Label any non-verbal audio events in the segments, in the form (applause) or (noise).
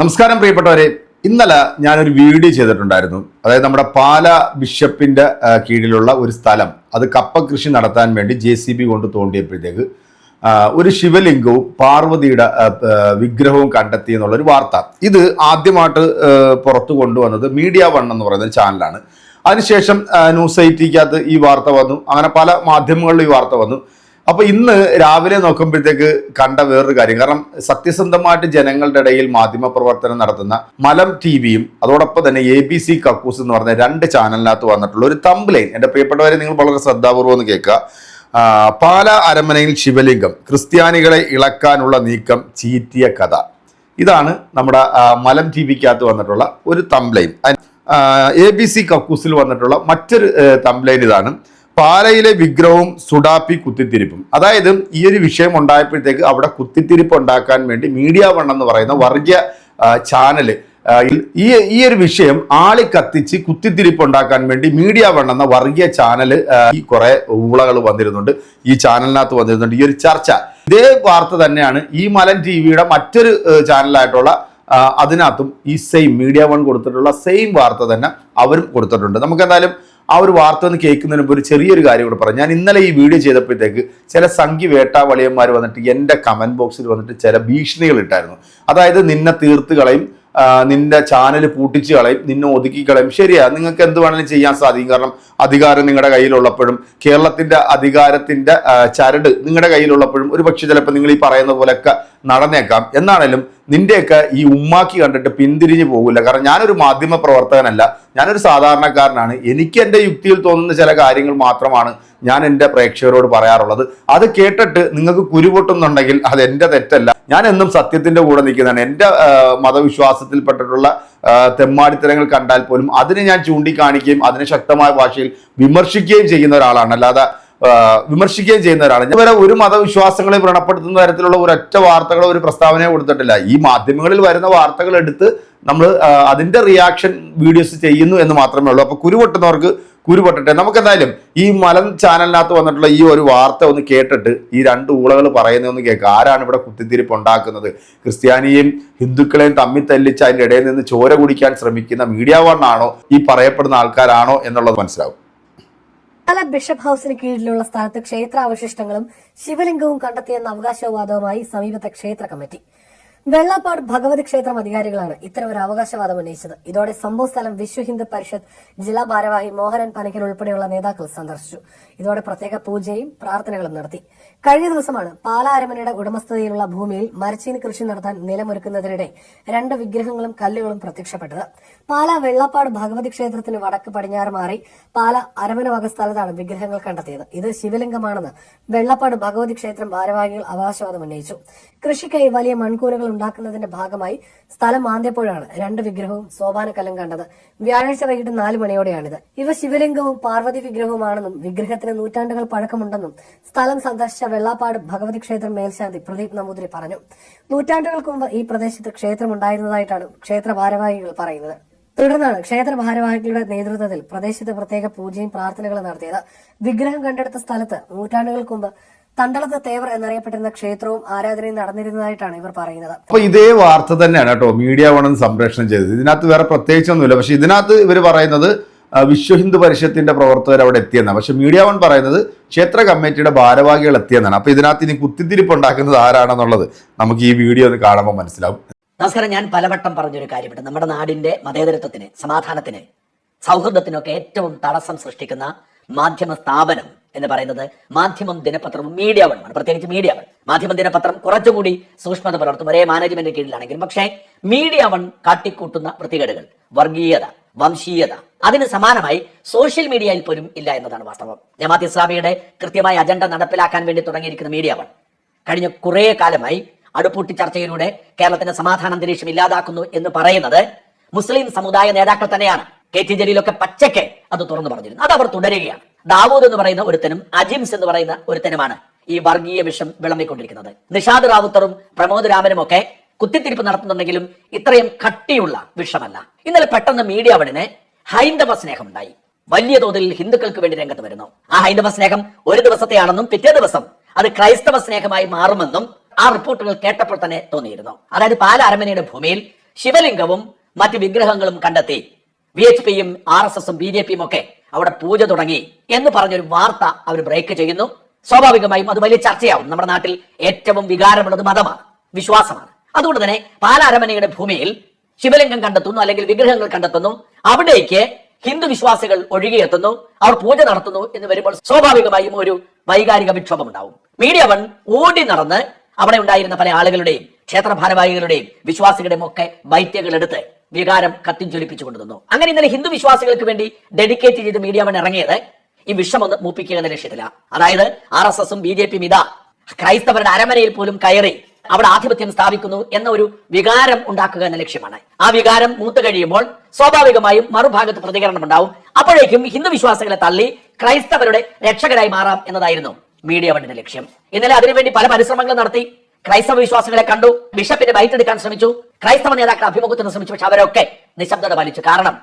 നമസ്കാരം പ്രിയപ്പെട്ടവരെ. ഇന്നലെ ഞാനൊരു വീഡിയോ ചെയ്തിട്ടുണ്ടായിരുന്നു. അതായത് നമ്മുടെ പാല ബിഷപ്പിന്റെ കീഴിലുള്ള ഒരു സ്ഥലം. അത് കപ്പ കൃഷി നടത്താൻ വേണ്ടി ജെ സി ബി കൊണ്ട് തോണ്ടിയപ്പോഴത്തേക്ക് ഒരു ശിവലിംഗവും പാർവതിയുടെ വിഗ്രഹവും കണ്ടെത്തി എന്നുള്ള ഒരു വാർത്ത. ഇത് ആദ്യമായിട്ട് പുറത്തു കൊണ്ടുവന്നത് മീഡിയ വൺ എന്ന് പറയുന്ന ചാനലാണ്. അതിനുശേഷം ന്യൂസ് ഐറ്റിക്കകത്ത് ഈ വാർത്ത വന്നു. അങ്ങനെ പല മാധ്യമങ്ങളിലും ഈ വാർത്ത വന്നു. അപ്പൊ ഇന്ന് രാവിലെ നോക്കുമ്പോഴത്തേക്ക് കണ്ട വേറൊരു കാര്യം. കാരണം സത്യസന്ധമായിട്ട് ജനങ്ങളുടെ ഇടയിൽ മാധ്യമ പ്രവർത്തനം നടത്തുന്ന മലം ടി വിയും അതോടൊപ്പം തന്നെ എ ബി സി കക്കൂസ് എന്ന് പറഞ്ഞ രണ്ട് ചാനലിനകത്ത് വന്നിട്ടുള്ള ഒരു തംബ്ലൈൻ എന്റെ പ്രിയപ്പെട്ടവരെ നിങ്ങൾ വളരെ ശ്രദ്ധാപൂർവം ഒന്ന് കേൾക്കുക. പാല അരമനയിൽ ശിവലിംഗം ക്രിസ്ത്യാനികളെ ഇളക്കാനുള്ള നീക്കം ചീറ്റിയ കഥ. ഇതാണ് നമ്മുടെ മലം ടി വിക്കകത്ത് വന്നിട്ടുള്ള ഒരു തംബ്ലൈൻ എ ബി സി കക്കൂസിൽ വന്നിട്ടുള്ള മറ്റൊരു തംബ്ലൈൻ ഇതാണ്. പാലയിലെ വിഗ്രഹവും സുഡാപ്പി കുത്തിത്തിരിപ്പും. അതായത് ഈ ഒരു വിഷയം ഉണ്ടായപ്പോഴത്തേക്ക് അവിടെ കുത്തിത്തിരിപ്പ് ഉണ്ടാക്കാൻ വേണ്ടി മീഡിയ വൺ എന്ന് പറയുന്ന വർഗീയ ചാനൽ ഈ ഈ ഒരു വിഷയം ആളി കത്തിച്ച് കുത്തിത്തിരിപ്പ് ഉണ്ടാക്കാൻ വേണ്ടി മീഡിയ വൺ എന്ന വർഗീയ ചാനൽ ഈ കുറെ ഊളകൾ വന്നിരുന്നുണ്ട്. ഈ ചാനലിനകത്ത് വന്നിരുന്നുണ്ട്. ഈ ഒരു ചർച്ച. ഇതേ വാർത്ത തന്നെയാണ് ഈ മലൻ ടി വിയുടെ മറ്റൊരു ചാനലായിട്ടുള്ള അതിനകത്തും ഈ സെയിം മീഡിയ വൺ കൊടുത്തിട്ടുള്ള സെയിം വാർത്ത തന്നെ അവരും കൊടുത്തിട്ടുണ്ട്. നമുക്ക് എന്തായാലും ആ ഒരു വാർത്ത ഒന്ന് കേൾക്കുന്നതിന് മുമ്പ് ഒരു ചെറിയൊരു കാര്യം കൂടെ പറയാം. ഞാൻ ഇന്നലെ ഈ വീഡിയോ ചെയ്തപ്പോഴത്തേക്ക് ചില സംഖ്യ വേട്ടാവളിയന്മാർ വന്നിട്ട് എന്റെ കമന്റ് ബോക്സിൽ വന്നിട്ട് ചില ഭീഷണികൾ ഇട്ടായിരുന്നു. അതായത് നിന്നെ തീർത്ത് കളയും നിന്റെ ചാനൽ പൂട്ടിച്ച് കളയും നിന്നെ ഒതുക്കി കളയും. ശരിയാ നിങ്ങൾക്ക് എന്ത് വേണമെങ്കിലും ചെയ്യാൻ സാധിക്കും. കാരണം അധികാരം നിങ്ങളുടെ കയ്യിലുള്ളപ്പോഴും കേരളത്തിന്റെ അധികാരത്തിന്റെ ചരട് നിങ്ങളുടെ കയ്യിലുള്ളപ്പോഴും ഒരു പക്ഷെ ചിലപ്പോൾ നിങ്ങൾ ഈ പറയുന്ന പോലെയൊക്കെ നടന്നേക്കാം. എന്നാണേലും നിന്റെയൊക്കെ ഈ ഉമ്മാക്കി കണ്ടിട്ട് പിന്തിരിഞ്ഞു പോകില്ല കാരണം ഞാനൊരു മാധ്യമ പ്രവർത്തകനല്ല ഞാനൊരു സാധാരണക്കാരനാണ്. എനിക്ക് എന്റെ യുക്തിയിൽ തോന്നുന്ന ചില കാര്യങ്ങൾ മാത്രമാണ് ഞാൻ എന്റെ പ്രേക്ഷകരോട് പറയാറുള്ളത്. അത് കേട്ടിട്ട് നിങ്ങൾക്ക് കുരുപൊട്ടുന്നുണ്ടെങ്കിൽ അത് എന്റെ തെറ്റല്ല. ഞാൻ എന്നും സത്യത്തിന്റെ കൂടെ നിൽക്കുന്നതാണ്. എന്റെ മതവിശ്വാസത്തിൽപ്പെട്ടിട്ടുള്ള തെമ്മാടിത്തരങ്ങൾ കണ്ടാൽ പോലും അതിനെ ഞാൻ ചൂണ്ടിക്കാണിക്കുകയും അതിനെ ശക്തമായ ഭാഷയിൽ വിമർശിക്കുകയും ചെയ്യുന്ന ഒരാളാണ്. അല്ലാതെ വിമർശിക്കുകയും ചെയ്യുന്ന ഒരാളാണ് ഇതുവരെ ഒരു മതവിശ്വാസങ്ങളെ വ്രണപ്പെടുത്തുന്ന തരത്തിലുള്ള ഒരൊറ്റ വാർത്തകളോ ഒരു പ്രസ്താവനയോ കൊടുത്തിട്ടില്ല. ഈ മാധ്യമങ്ങളിൽ വരുന്ന വാർത്തകൾ എടുത്ത് നമ്മൾ അതിന്റെ റിയാക്ഷൻ വീഡിയോസ് ചെയ്യുന്നു എന്ന് മാത്രമേ ഉള്ളൂ. അപ്പൊ കുരുപൊട്ടുന്നവർക്ക് കുരുപൊട്ടട്ടെ നമുക്ക് എന്തായാലും ഈ മലൻ ചാനലിനകത്ത് വന്നിട്ടുള്ള ഈ ഒരു വാർത്ത ഒന്ന് കേട്ടിട്ട് ഈ രണ്ട് ഊളകൾ പറയുന്നതൊന്ന് കേൾക്കുക ആരാണ് ഇവിടെ കുത്തിത്തിരിപ്പ് ഉണ്ടാക്കുന്നത്? ക്രിസ്ത്യാനിയെയും ഹിന്ദുക്കളെയും തമ്മിൽ തല്ലിച്ച് അതിന്റെ ഇടയിൽ നിന്ന് ചോര കുടിക്കാൻ ശ്രമിക്കുന്ന മീഡിയ വണ്ണാണോ ഈ പറയപ്പെടുന്ന ആൾക്കാരാണോ എന്നുള്ളത് മനസ്സിലാവും. പാല ബിഷപ്പ് ഹൌസിന് കീഴിലുള്ള സ്ഥലത്ത് ക്ഷേത്രാവശിഷ്ടങ്ങളും ശിവലിംഗവും കണ്ടെത്തിയെന്ന അവകാശവാദവുമായി സമീപത്തെ ക്ഷേത്ര കമ്മിറ്റി. വെള്ളാപ്പാട് ഭഗവതി ക്ഷേത്രം അധികാരികളാണ് ഇത്തരം ഒരു അവകാശവാദം ഉന്നയിച്ചത്. ഇതോടെ സംഭവ സ്ഥലം വിശ്വ ഹിന്ദു പരിഷത്ത് ജില്ലാ ഭാരവാഹി മോഹനൻ പനക്കൽ ഉൾപ്പെടെയുള്ള നേതാക്കൾ സന്ദർശിച്ചു. ഇതോടെ പ്രത്യേക പൂജയും പ്രാർത്ഥനകളും നടത്തി. കഴിഞ്ഞ ദിവസമാണ് പാലാ അരമനയുടെ ഉടമസ്ഥതയിലുള്ള ഭൂമിയിൽ മരച്ചീനി കൃഷി നടത്താൻ നിലമൊരുക്കുന്നതിനിടെ രണ്ട് വിഗ്രഹങ്ങളും കല്ലുകളും പ്രത്യക്ഷപ്പെട്ടത്. പാലാ വെള്ളാപ്പാട് ഭഗവതി ക്ഷേത്രത്തിന് വടക്ക് പടിഞ്ഞാറ് മാറി പാലാ അരമന വക സ്ഥലത്താണ് വിഗ്രഹങ്ങൾ കണ്ടെത്തിയത്. ഇത് ശിവലിംഗമാണെന്ന് വെള്ളപ്പാട് ഭഗവതി ക്ഷേത്രം ഭാരവാഹികൾ അവകാശവാദം ഉന്നയിച്ചു. കൃഷിക്കായി വലിയ മൺകൂരകൾ ഉണ്ടാക്കുന്നതിന്റെ ഭാഗമായി സ്ഥലം മാന്തിയപ്പോഴാണ് രണ്ട് വിഗ്രഹവും സോപാനക്കലം കണ്ടത്. വ്യാഴാഴ്ച വൈകിട്ട് നാല് മണിയോടെയാണിത്. ഇവ ശിവലിംഗവും പാർവതി വിഗ്രഹവുമാണെന്നും വിഗ്രഹത്തിന് നൂറ്റാണ്ടുകൾ പഴക്കമുണ്ടെന്നും സ്ഥലം സന്ദർശിച്ച വെള്ളാപ്പാട് ഭഗവതി ക്ഷേത്രം മേൽശാന്തി പ്രദീപ് നമ്പൂതിരി പറഞ്ഞു. നൂറ്റാണ്ടുകൾക്ക് മുമ്പ് ഈ പ്രദേശത്ത് ക്ഷേത്രം ഉണ്ടായിരുന്നതായിട്ടാണ് ക്ഷേത്ര ഭാരവാഹികൾ പറയുന്നത്. തുടർന്നാണ് ക്ഷേത്ര ഭാരവാഹികളുടെ നേതൃത്വത്തിൽ പ്രദേശത്ത് പ്രത്യേക പൂജയും പ്രാർത്ഥനകളും നടത്തിയത്. വിഗ്രഹം കണ്ടെടുത്ത സ്ഥലത്ത് നൂറ്റാണ്ടുകൾക്ക് മുമ്പ് തണ്ടളത്ത് തേവർ എന്നറിയപ്പെട്ടിരുന്ന ക്ഷേത്രവും ആരാധനയും നടന്നിരുന്നതായിട്ടാണ് ഇവർ പറയുന്നത്. അപ്പൊ ഇതേ വാർത്ത തന്നെയാണ് കേട്ടോ മീഡിയ വൺ സംപ്രേഷണം ചെയ്തത്. ഇതിനകത്ത് വേറെ പ്രത്യേകിച്ചൊന്നുമില്ല. പക്ഷെ ഇതിനകത്ത് ഇവർ പറയുന്നത് വിശ്വ ഹിന്ദു പരിഷത്തിന്റെ പ്രവർത്തകർ അവിടെ എത്തിയെന്നാണ്. പക്ഷെ മീഡിയ വൺ പറയുന്നത് ക്ഷേത്ര കമ്മിറ്റിയുടെ ഭാരവാഹികൾ എത്തിയെന്നാണ്. അപ്പൊ ഇതിനകത്ത് ഇനി കുത്തിത്തിരിപ്പ് ഉണ്ടാക്കുന്നത് ആരാണെന്നുള്ളത് നമുക്ക് ഈ വീഡിയോ ഒന്ന് കാണുമ്പോൾ മനസ്സിലാവും. നമസ്കാരം. ഞാൻ പലവട്ടം പറഞ്ഞൊരു കാര്യമുണ്ട്. നമ്മുടെ നാടിന്റെ മതേതരത്വത്തിന് സമാധാനത്തിന് സൗഹൃദത്തിനൊക്കെ ഏറ്റവും തടസ്സം സൃഷ്ടിക്കുന്ന മാധ്യമ സ്ഥാപനം എന്ന് പറയുന്നത് മാധ്യമം ദിനപത്രവും മീഡിയ വണ്ണമാണ് പ്രത്യേകിച്ച് മീഡിയ വൺ മാധ്യമം ദിനപത്രം കുറച്ചുകൂടി സൂക്ഷ്മത പുലർത്തും. ഒരേ മാനേജ്മെന്റ് കീഴിലാണെങ്കിലും. പക്ഷേ മീഡിയ വൺ കാട്ടിക്കൂട്ടുന്ന വൃത്തികേടുകൾ വർഗീയത വംശീയത അതിന് സമാനമായി സോഷ്യൽ മീഡിയയിൽ പോലും ഇല്ല എന്നതാണ് വാസ്തവം. ജമാഅത്ത് ഇസ്ലാമിയുടെ കൃത്യമായ അജണ്ട നടപ്പിലാക്കാൻ വേണ്ടി തുടങ്ങിയിരിക്കുന്ന മീഡിയ വൺ കഴിഞ്ഞ കുറേ കാലമായി അടുപ്പൂട്ടി ചർച്ചയിലൂടെ കേരളത്തിന്റെ സമാധാന അന്തരീക്ഷം ഇല്ലാതാക്കുന്നു എന്ന് പറയുന്നത് മുസ്ലിം സമുദായ നേതാക്കൾ തന്നെയാണ്. കെ ടി ജലീലൊക്കെ പച്ചയ്ക്ക് അത് തുറന്നു പറഞ്ഞിരുന്നു. അത് അവർ തുടരുകയാണ്. ദാവൂദ് എന്ന് പറയുന്ന ഒരുത്തനും അജിംസ് എന്ന് പറയുന്ന ഒരുത്തനുമാണ് ഈ വർഗീയ വിഷം വിളമ്പിക്കൊണ്ടിരിക്കുന്നത്. നിഷാദ് റാവുത്തറും പ്രമോദ് രാമനും ഒക്കെ കുത്തിത്തിരിപ്പ് നടത്തുന്നുണ്ടെങ്കിലും ഇത്രയും കട്ടിയുള്ള വിഷമല്ല. ഇന്നലെ പെട്ടെന്ന് മീഡിയ വണിന് ഹൈന്ദവ സ്നേഹമുണ്ടായി. വലിയ തോതിൽ ഹിന്ദുക്കൾക്ക് വേണ്ടി രംഗത്ത് വരുന്നു. ആ ഹൈന്ദവ സ്നേഹം ഒരു ദിവസത്തെയാണെന്നും പിറ്റേ ദിവസം അത് ക്രൈസ്തവ സ്നേഹമായി മാറുമെന്നും ആ റിപ്പോർട്ടുകൾ കേട്ടപ്പോൾ തന്നെ തോന്നിയിരുന്നു. അതായത് പാല അരമനയുടെ ഭൂമിയിൽ ശിവലിംഗവും മറ്റ് വിഗ്രഹങ്ങളും കണ്ടെത്തി വി എച്ച് പിയും ആർ എസ് എസും ബി ജെ പിയും ഒക്കെ അവിടെ പൂജ തുടങ്ങി എന്ന് പറഞ്ഞൊരു വാർത്ത അവർ ബ്രേക്ക് ചെയ്യുന്നു. സ്വാഭാവികമായും അത് വലിയ ചർച്ചയാവും. നമ്മുടെ നാട്ടിൽ ഏറ്റവും വികാരമുള്ളത് മതമാണ് വിശ്വാസമാണ്. അതുകൊണ്ട് തന്നെ പാലാരമനയുടെ ഭൂമിയിൽ ശിവലിംഗം കണ്ടെത്തുന്നു അല്ലെങ്കിൽ വിഗ്രഹങ്ങൾ കണ്ടെത്തുന്നു. അവിടേക്ക് ഹിന്ദു വിശ്വാസികൾ ഒഴുകിയെത്തുന്നു. അവർ പൂജ നടത്തുന്നു എന്ന് വരുമ്പോൾ സ്വാഭാവികമായും ഒരു വൈകാരിക വിക്ഷോഭം ഉണ്ടാവും മീഡിയ വൺ ഓടി നടന്ന് അവിടെ ഉണ്ടായിരുന്ന പല ആളുകളുടെയും ക്ഷേത്ര ഭാരവാഹികളുടെയും വിശ്വാസികളുടെയും ഒക്കെ ബൈറ്റുകൾ എടുത്ത് വികാരം കത്തിജ്വലിപ്പിച്ചു കൊണ്ടുവന്നു അങ്ങനെ ഇന്നലെ ഹിന്ദു വിശ്വാസികൾക്ക് വേണ്ടി ഡെഡിക്കേറ്റ് ചെയ്ത് മീഡിയ വൺ ഇറങ്ങിയത്. ഈ വിഷം ഒന്ന് മൂപ്പിക്കുക എന്ന ലക്ഷ്യത്തില. അതായത് ആർ എസ് എസും ബി ജെ പിയും ഇതാ ക്രൈസ്തവരുടെ അരമനയിൽ പോലും കയറി അവിടെ ആധിപത്യം സ്ഥാപിക്കുന്നു എന്ന ഒരു വികാരം ഉണ്ടാക്കുക എന്ന ലക്ഷ്യമാണ്. ആ വികാരം മൂത്ത് കഴിയുമ്പോൾ സ്വാഭാവികമായും മറുഭാഗത്ത് പ്രതികരണം ഉണ്ടാവും. അപ്പോഴേക്കും ഹിന്ദു വിശ്വാസികളെ തള്ളി ക്രൈസ്തവരുടെ രക്ഷകരായി മാറാം എന്നതായിരുന്നു മീഡിയ വണ്ടിന്റെ ലക്ഷ്യം. ഇന്നലെ അതിനുവേണ്ടി പല പരിശ്രമങ്ങളും നടത്തി. ക്രൈസ്തവ വിശ്വാസികളെ കണ്ടു. ബിഷപ്പിന്റെ ബൈറ്റ് എടുക്കാൻ ശ്രമിച്ചു. ക്രൈസ്തവ നേതാക്കളെ അഭിമുഖത്തിന് ശ്രമിച്ചു. പക്ഷെ അവരൊക്കെ നിശബ്ദത പാലിച്ചു. കാരണം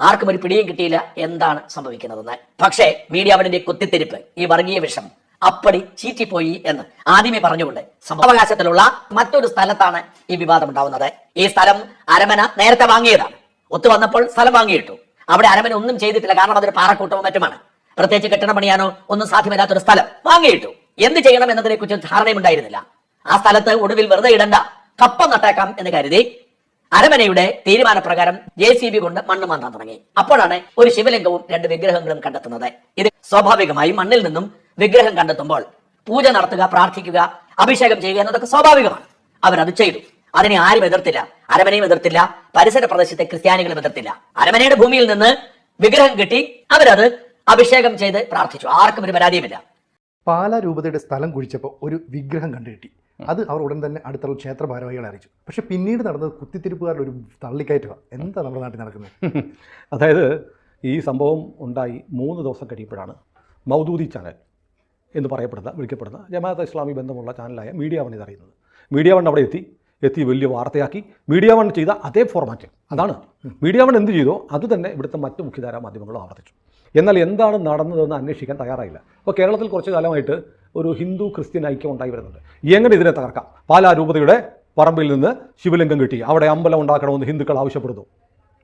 ആർക്കും ഒരു പിടിയും കിട്ടിയില്ല എന്താണ് സംഭവിക്കുന്നതെന്ന് പക്ഷേ മീഡിയ അവരുടെ കുത്തിത്തിരിപ്പ് ഈ വർഗീയ വിഷം അപ്പടി ചീറ്റിപ്പോയി എന്ന് ആദ്യമേ പറഞ്ഞുകൊണ്ട് സംഭവകാശത്തിലുള്ള മറ്റൊരു സ്ഥലത്താണ് ഈ വിവാദം ഉണ്ടാവുന്നത്. ഈ സ്ഥലം അരമന നേരത്തെ വാങ്ങിയതാണ്. ഒത്തു വന്നപ്പോൾ സ്ഥലം വാങ്ങിയിട്ടു. അവിടെ അരമന ഒന്നും ചെയ്തിട്ടില്ല. കാരണം അതൊരു പാറക്കൂട്ടവും മറ്റുമാണ്. പ്രത്യേകിച്ച് കെട്ടിടം പണിയാനോ ഒന്നും സാധ്യമല്ലാത്തൊരു സ്ഥലം വാങ്ങിയിട്ടു. എന്ത് ചെയ്യണം എന്നതിനെ കുറിച്ച് ധാരണയുണ്ടായിരുന്നില്ല ആ സ്ഥലത്ത് ഒടുവിൽ വെറുതെ ഇടണ്ട. കപ്പ നട്ടേക്കാം എന്ന് കരുതി അരമനയുടെ തീരുമാനപ്രകാരം ജെ സി ബി കൊണ്ട് മണ്ണ് മാന്താൻ തുടങ്ങി. അപ്പോഴാണ് ഒരു ശിവലിംഗവും രണ്ട് വിഗ്രഹങ്ങളും കണ്ടെത്തുന്നത്. ഇത് സ്വാഭാവികമായി മണ്ണിൽ നിന്നും വിഗ്രഹം കണ്ടെത്തുമ്പോൾ പൂജ നടത്തുക പ്രാർത്ഥിക്കുക അഭിഷേകം ചെയ്യുക എന്നതൊക്കെ സ്വാഭാവികമാണ്. അവരത് ചെയ്തു. അതിനെ ആരും എതിർത്തില്ല. അരമനയും എതിർത്തില്ല. പരിസര പ്രദേശത്തെ ക്രിസ്ത്യാനികളും എതിർത്തില്ല. അരമനയുടെ ഭൂമിയിൽ നിന്ന് വിഗ്രഹം കിട്ടി. അവരത് അഭിഷേകം ചെയ്ത് പ്രാർത്ഥിച്ചു. ആർക്കും ഒരു പരാതിയുമില്ല. പാലാ രൂപതയുടെ സ്ഥലം കുഴിച്ചപ്പോൾ ഒരു വിഗ്രഹം കണ്ടുകിട്ടി. അത് അവർ ഉടൻ തന്നെ അടുത്തുള്ള ക്ഷേത്ര ഭാരവാഹികളെ അറിയിച്ചു. പക്ഷെ പിന്നീട് നടന്നത് കുത്തിത്തിരിപ്പുകാരുടെ ഒരു തള്ളിക്കയറ്റമാണ് എന്താ നമ്മുടെ നാട്ടിൽ നടക്കുന്നത്? (laughs) അതായത് ഈ സംഭവം ഉണ്ടായി മൂന്ന് ദിവസം കഴിയുമ്പോഴാണ് മൗദൂദി ചാനൽ എന്ന് പറയപ്പെടുന്ന വിളിക്കപ്പെടുന്ന ജമാഅത്ത് ഇസ്ലാമി ബന്ധമുള്ള ചാനലായ മീഡിയ വൺ ഇതറിയുന്നത് മീഡിയ വൺ അവിടെ എത്തി എത്തി വലിയ വാർത്തയാക്കി. മീഡിയ വൺ ചെയ്ത അതേ ഫോർമാറ്റ് അതാണ്. മീഡിയ വൺ എന്ത് ചെയ്തോ അത് തന്നെ ഇവിടുത്തെ മറ്റ് മുഖ്യധാരാ മാധ്യമങ്ങളും ആവർത്തിച്ചു. എന്നാൽ എന്താണ് നടന്നതെന്ന് അന്വേഷിക്കാൻ തയ്യാറായില്ല. അപ്പോൾ കേരളത്തിൽ കുറച്ച് കാലമായിട്ട് ഒരു ഹിന്ദു ക്രിസ്ത്യൻ ഐക്യം ഉണ്ടായി വരുന്നുണ്ട്. എങ്ങനെ ഇതിനെ തകർക്കാം? പാലാ രൂപതയുടെ പറമ്പിൽ നിന്ന് ശിവലിംഗം കിട്ടി. അവിടെ അമ്പലം ഉണ്ടാക്കണമെന്ന് ഹിന്ദുക്കൾ ആവശ്യപ്പെടുന്നു.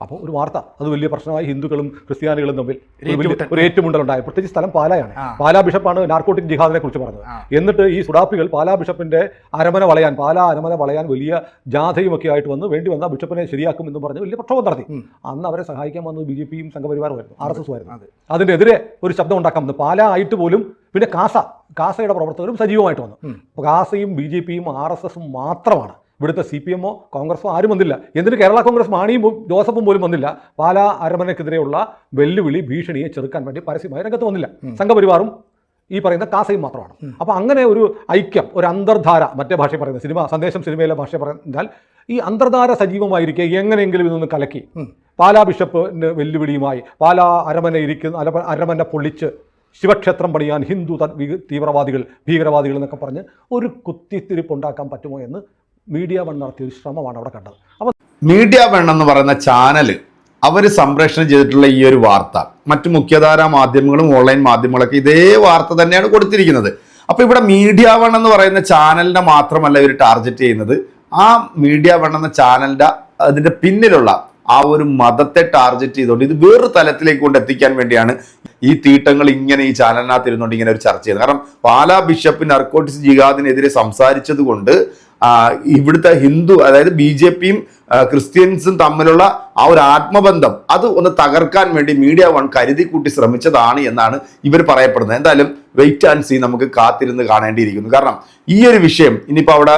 അപ്പോൾ ഒരു വാർത്ത. അത് വലിയ പ്രശ്നമായി ഹിന്ദുക്കളും ക്രിസ്ത്യാനികളും തമ്മിൽ ഒരു. ഏറ്റുമുണ്ടലുണ്ടായി പ്രത്യേകിച്ച് സ്ഥലം പാലായാണ്. പാലാ ബിഷപ്പാണ് നാർക്കോട്ടിക് ജിഹാദിനെ കുറിച്ച് പറഞ്ഞത്. എന്നിട്ട് ഈ സുഡാപ്പികൾ പാലാ ബിഷപ്പിന്റെ അരമന വളയാൻ പാലാ അരമന വളയാൻ വലിയ ജാഥയും ഒക്കെ ആയിട്ട് വന്ന് വേണ്ടി വന്ന ബിഷപ്പിനെ ശരിയാക്കും എന്ന് പറഞ്ഞ് വലിയ പ്രക്ഷോഭം നടത്തി. അന്ന് അവരെ സഹായിക്കാൻ വന്നത് ബി ജെ പിയും സംഘപരിവാറുമായിരുന്നു ആർ എസ് എസ് ആയിരുന്നു അതെ. അതിനെതിരെ ഒരു ശബ്ദം ഉണ്ടാക്കാൻ വന്നു. പാലാ ആയിട്ട് പോലും പിന്നെ കാസ കാസയുടെ പ്രവർത്തകരും സജീവമായിട്ട് വന്നു. അപ്പോൾ കാസയും ബി ജെ പിയും ആർ എസ് എസും മാത്രമാണ്. ഇവിടുത്തെ സി പി എമ്മോ കോൺഗ്രസോ ആരും വന്നില്ല. എന്തിന് കേരള കോൺഗ്രസ് മാണിയും ജോസഫും പോലും വന്നില്ല. പാലാ അരമനക്കെതിരെയുള്ള വെല്ലുവിളി ഭീഷണിയെ ചെറുക്കാൻ വേണ്ടി പരസ്യമായി രംഗത്ത് വന്നില്ല. സംഘപരിവാറും ഈ പറയുന്ന കാസയും മാത്രമാണ്. അപ്പോൾ അങ്ങനെ ഒരു ഐക്യം ഒരു അന്തർധാര മറ്റേ ഭാഷയിൽ പറയുന്ന സിനിമ സന്ദേശം സിനിമയിലെ ഭാഷ പറഞ്ഞാൽ ഈ അന്തർധാര സജീവമായിരിക്കെ എങ്ങനെയെങ്കിലും ഇതൊന്ന് കലക്കി. പാലാ ബിഷപ്പിന് വെല്ലുവിളിയുമായി പാലാ അരമന ഇരിക്കുന്ന അരമന പൊളിച്ച് ശിവക്ഷേത്രം പണിയാൻ ഹിന്ദു തീവ്രവാദികൾ ഭീകരവാദികൾ എന്നൊക്കെ പറഞ്ഞ് ഒരു കുത്തിത്തിരിപ്പ് ഉണ്ടാക്കാൻ പറ്റുമോ എന്ന് മീഡിയ വൺ നടത്തിയ ഒരു ശ്രമമാണ് അവിടെ കണ്ടത്. അപ്പോൾ മീഡിയ വൺ എന്ന് പറയുന്ന ചാനൽ അവർ സംപ്രേഷണം ചെയ്തിട്ടുള്ള ഈ ഒരു വാർത്ത മറ്റു മുഖ്യധാരാ മാധ്യമങ്ങളും ഓൺലൈൻ മാധ്യമങ്ങളൊക്കെ ഇതേ വാർത്ത തന്നെയാണ് കൊടുത്തിരിക്കുന്നത്. അപ്പോൾ ഇവിടെ മീഡിയ വൺ എന്ന് പറയുന്ന ചാനലിനെ മാത്രമല്ല ഇവർ ടാർഗറ്റ് ചെയ്യുന്നത്. ആ മീഡിയ വൺ എന്ന ചാനലിന്റെ അതിന്റെ പിന്നിലുള്ള ആ ഒരു മതത്തെ ടാർഗറ്റ് ചെയ്തുകൊണ്ട് ഇത് വേറൊരു തലത്തിലേക്ക് കൊണ്ട് എത്തിക്കാൻ വേണ്ടിയാണ് ഈ തീട്ടങ്ങൾ ഇങ്ങനെ ഈ ചാനലിനകത്ത് ഇരുന്നുകൊണ്ട് ഇങ്ങനെ ഒരു ചർച്ച ചെയ്യുന്നത് കാരണം പാലാ ബിഷപ്പ് നർക്കോട്ടിസ് ജിഹാദിനെതിരെ സംസാരിച്ചത് കൊണ്ട് ഇവിടുത്തെ ഹിന്ദു അതായത് ബി ജെ പിയും ക്രിസ്ത്യൻസും തമ്മിലുള്ള ആ ഒരു ആത്മബന്ധം അത് ഒന്ന് തകർക്കാൻ വേണ്ടി മീഡിയ വൺ കരുതി കൂട്ടി ശ്രമിച്ചതാണ് എന്നാണ് ഇവർ പറയപ്പെടുന്നത്. എന്തായാലും വെയിറ്റ് ആൻഡ് സീ നമുക്ക് കാത്തിരുന്ന് കാണേണ്ടിയിരിക്കുന്നു. കാരണം ഈ ഒരു വിഷയം ഇനിയിപ്പോൾ അവിടെ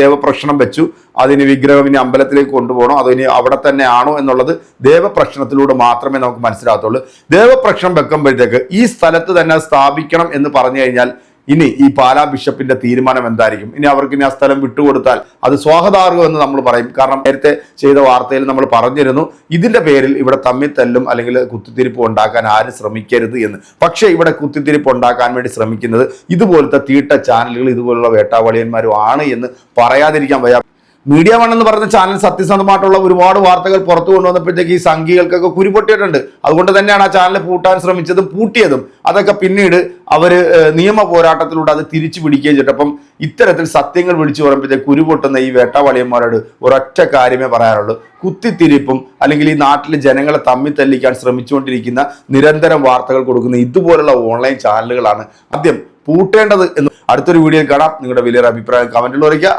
ദേവപ്രശ്നം വെച്ചു. അതിന് വിഗ്രഹം ഇനി അമ്പലത്തിലേക്ക് കൊണ്ടുപോകണോ? അതോ ഇനി അവിടെ തന്നെ ആണോ എന്നുള്ളത് ദേവപ്രശ്നത്തിലൂടെ മാത്രമേ നമുക്ക് മനസ്സിലാകത്തുള്ളൂ. ദേവപ്രശ്നം വെക്കുമ്പോഴത്തേക്ക് ഈ സ്ഥലത്ത് തന്നെ സ്ഥാപിക്കണം എന്ന് പറഞ്ഞു കഴിഞ്ഞാൽ ഇനി ഈ പാലാ ബിഷപ്പിന്റെ തീരുമാനം എന്തായിരിക്കും? ഇനി അവർക്ക് ഇനി ആ സ്ഥലം വിട്ടുകൊടുത്താൽ അത് സ്വാഗതാർഹം എന്ന് നമ്മൾ പറയും. കാരണം നേരത്തെ ചെയ്ത വാർത്തയിൽ നമ്മൾ പറഞ്ഞിരുന്നു ഇതിന്റെ പേരിൽ ഇവിടെ തമ്മിൽ തല്ലും അല്ലെങ്കിൽ കുത്തിത്തിരിപ്പ് ഉണ്ടാക്കാൻ ആരും ശ്രമിക്കരുത് എന്ന്. പക്ഷേ ഇവിടെ കുത്തിത്തിരിപ്പ് ഉണ്ടാക്കാൻ വേണ്ടി ശ്രമിക്കുന്നത് ഇതുപോലത്തെ തീട്ട ചാനലുകൾ ഇതുപോലുള്ള വേട്ടാവളിയന്മാരും ആണ് എന്ന് പറയാതിരിക്കാൻ വയ്യ മീഡിയ വൺ എന്ന് പറയുന്ന ചാനൽ സത്യസന്ധമായിട്ടുള്ള ഒരുപാട് വാർത്തകൾ പുറത്തു കൊണ്ടുവന്നപ്പോഴത്തേക്ക് ഈ സംഘികൾക്കൊക്കെ കുരുപൊട്ടിയിട്ടുണ്ട്. അതുകൊണ്ട് തന്നെയാണ് ആ ചാനൽ പൂട്ടാൻ ശ്രമിച്ചതും പൂട്ടിയതും. അതൊക്കെ പിന്നീട് അവർ നിയമ പോരാട്ടത്തിലൂടെ അത് തിരിച്ചു പിടിക്കുകയും ചെയ്തിട്ട് ഇത്തരത്തിൽ സത്യങ്ങൾ വിളിച്ചു പറയുമ്പോഴത്തേക്ക് കുരുപൊട്ടുന്ന ഈ വേട്ടവാളിയന്മാരോട് ഒരൊറ്റ കാര്യമേ പറയാനുള്ളൂ. കുത്തിത്തിരിപ്പും അല്ലെങ്കിൽ ഈ നാട്ടിലെ ജനങ്ങളെ തമ്മിൽ തല്ലിക്കാൻ ശ്രമിച്ചുകൊണ്ടിരിക്കുന്ന നിരന്തരം വാർത്തകൾ കൊടുക്കുന്ന ഇതുപോലുള്ള ഓൺലൈൻ ചാനലുകളാണ് ആദ്യം പൂട്ടേണ്ടത് എന്ന്. അടുത്തൊരു വീഡിയോയിൽ കാണാം. നിങ്ങളുടെ വലിയൊരു അഭിപ്രായം കമന്റിൽ അറിയിക്കുക